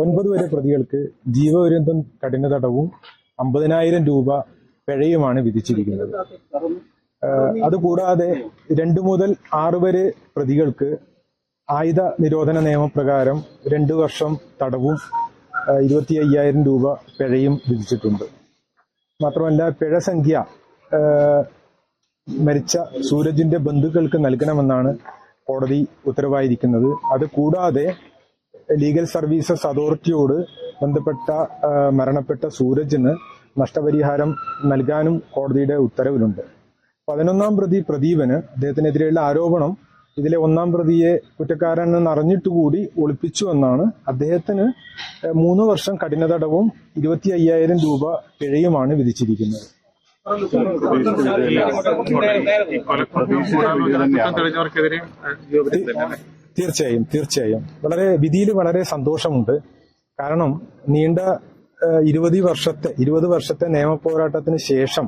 ഒൻപത് വരെ പ്രതികൾക്ക് ജീവപര്യന്തം കഠിന തടവും അമ്പതിനായിരം രൂപ പിഴയുമാണ് വിധിച്ചിരിക്കുന്നത്. അതുകൂടാതെ രണ്ടു മുതൽ ആറ് വരെ പ്രതികൾക്ക് ആയുധ നിരോധന നിയമപ്രകാരം രണ്ടു വർഷം തടവും ഇരുപത്തി അയ്യായിരം രൂപ പിഴയും വിധിച്ചിട്ടുണ്ട്. മാത്രമല്ല പിഴ സംഖ്യ മരിച്ച സൂരജിന്റെ ബന്ധുക്കൾക്ക് നൽകണമെന്നാണ് കോടതി ഉത്തരവായിരിക്കുന്നത്. അത് കൂടാതെ ലീഗൽ സർവീസസ് അതോറിറ്റിയോട് ബന്ധപ്പെട്ട മരണപ്പെട്ട സൂരജിന് നഷ്ടപരിഹാരം നൽകാനും കോടതിയുടെ ഉത്തരവിലുണ്ട് പതിനൊന്നാം പ്രതി പ്രദീപന് അദ്ദേഹത്തിനെതിരെയുള്ള ആരോപണം ഇതിലെ ഒന്നാം പ്രതിയെ കുറ്റക്കാരനെന്ന് അറിഞ്ഞിട്ടുകൂടി ഒളിപ്പിച്ചു എന്നാണ് അദ്ദേഹത്തിന് മൂന്ന് വർഷം കഠിന തടവും ഇരുപത്തി അയ്യായിരം രൂപ പിഴയുമാണ് വിധിച്ചിരിക്കുന്നത് തീർച്ചയായും തീർച്ചയായും. വളരെ വിധിയിൽ വളരെ സന്തോഷമുണ്ട്. കാരണം നീണ്ട ഇരുപത് വർഷത്തെ ഇരുപത് വർഷത്തെ നിയമ പോരാട്ടത്തിന് ശേഷം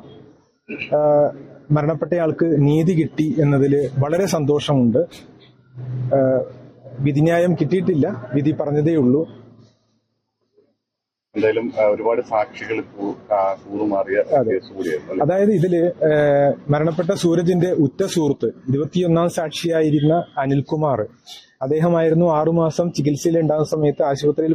മരണപ്പെട്ടയാൾക്ക് നീതി കിട്ടി എന്നതിൽ വളരെ സന്തോഷമുണ്ട്. വിധിന്യായം കിട്ടിയിട്ടില്ല വിധി പറഞ്ഞതേ ഉള്ളൂ. എന്തായാലും ഒരുപാട് സാക്ഷികൾ കൂറുമാറിയ കേസ് കൂടിയായിരുന്നു അതായത് ഇതിൽ മരണപ്പെട്ട സൂരജിന്റെ ഉറ്റ സുഹൃത്ത് ഇരുപത്തിയൊന്നാം സാക്ഷിയായിരുന്ന അനിൽകുമാർ അദ്ദേഹമായിരുന്നു ആറുമാസം ചികിത്സയിൽ ഉണ്ടാകുന്ന സമയത്ത് ആശുപത്രിയിൽ